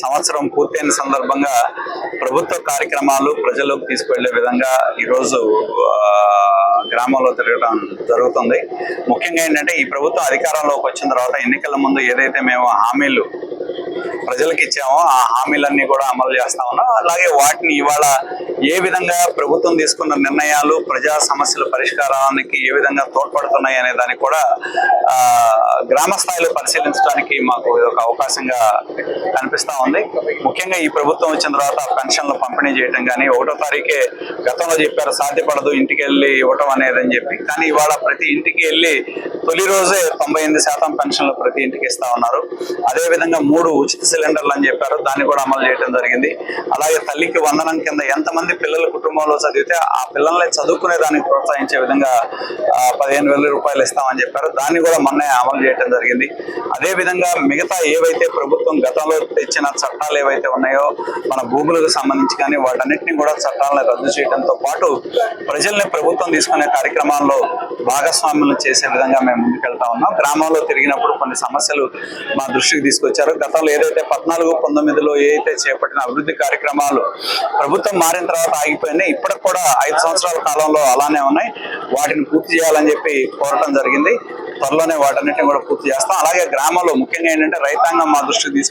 సంవత్సరం పూర్తయిన సందర్భంగా ప్రభుత్వ కార్యక్రమాలు ప్రజల్లోకి తీసుకువెళ్ళే విధంగా ఈరోజు గ్రామంలో తిరగడం జరుగుతుంది. ముఖ్యంగా ఏంటంటే ఈ ప్రభుత్వం అధికారంలోకి వచ్చిన తర్వాత ఎన్నికల ముందు ఏదైతే మేము హామీలు ప్రజలకు ఇచ్చామో ఆ హామీలన్నీ కూడా అమలు చేస్తా ఉన్నాం. అలాగే వాటిని ఇవాళ ఏ విధంగా ప్రభుత్వం తీసుకున్న నిర్ణయాలు ప్రజా సమస్యల పరిష్కారానికి ఏ విధంగా తోడ్పడుతున్నాయి అనే దానికి కూడా గ్రామ స్థాయిలో పరిశీలించడానికి మాకు ఇది ఒక అవకాశంగా కనిపిస్తా ఉంది. ముఖ్యంగా ఈ ప్రభుత్వం వచ్చిన తర్వాత పెన్షన్లు పంపిణీ చేయడం కానీ ఒకటో తారీఖే గతంలో చెప్పారు సాధ్యపడదు ఇంటికి వెళ్ళి ఇవ్వటం అనేది అని చెప్పి. కానీ ఇవాళ ప్రతి ఇంటికి వెళ్ళి తొలి రోజే తొంభై ఎనిమిది శాతం పెన్షన్లు ప్రతి ఇంటికి ఇస్తా ఉన్నారు. అదే విధంగా మూడు ఉచిత సిలిండర్లు అని చెప్పారు. దాన్ని కూడా అమలు చేయడం జరిగింది. అలాగే తల్లికి వందనం కింద ఎంతమంది పిల్లల కుటుంబంలో చదివితే ఆ పిల్లల్ని చదువుకునే దానికి ప్రోత్సహించే విధంగా పదిహేను వేల రూపాయలు ఇస్తామని చెప్పారు. దాన్ని కూడా మొన్నే అమలు చేయడం జరిగింది. అదే విధంగా మిగతా ఏవైతే ప్రభుత్వం గతంలో తెచ్చిన చట్టాలు ఏవైతే ఉన్నాయో మన భూములకు సంబంధించి కానీ వాటన్నిటిని కూడా చట్టాలను రద్దు చేయడంతో పాటు ప్రజల్ని ప్రభుత్వం తీసుకునే కార్యక్రమాల్లో భాగస్వాములను చేసే విధంగా మేము ముందుకెళ్తా ఉన్నాం. గ్రామంలో తిరిగినప్పుడు కొన్ని సమస్యలు మా దృష్టికి తీసుకొచ్చారు. గతంలో ఏదైతే పద్నాలుగు పంతొమ్మిదిలో ఏదైతే చేపట్టిన అభివృద్ధి కార్యక్రమాలు ప్రభుత్వం మారిన తర్వాత ఆగిపోయినాయి ఇప్పటికి కూడా ఐదు సంవత్సరాల కాలంలో అలానే ఉన్నాయి. వాటిని పూర్తి చేయాలని చెప్పి కోరటం జరిగింది. త్వరలోనే వాటన్నిటిని కూడా పూర్తి చేస్తాం. అలాగే గ్రామంలో ముఖ్యంగా ఏంటంటే రైతాంగం మా దృష్టికి తీసుకు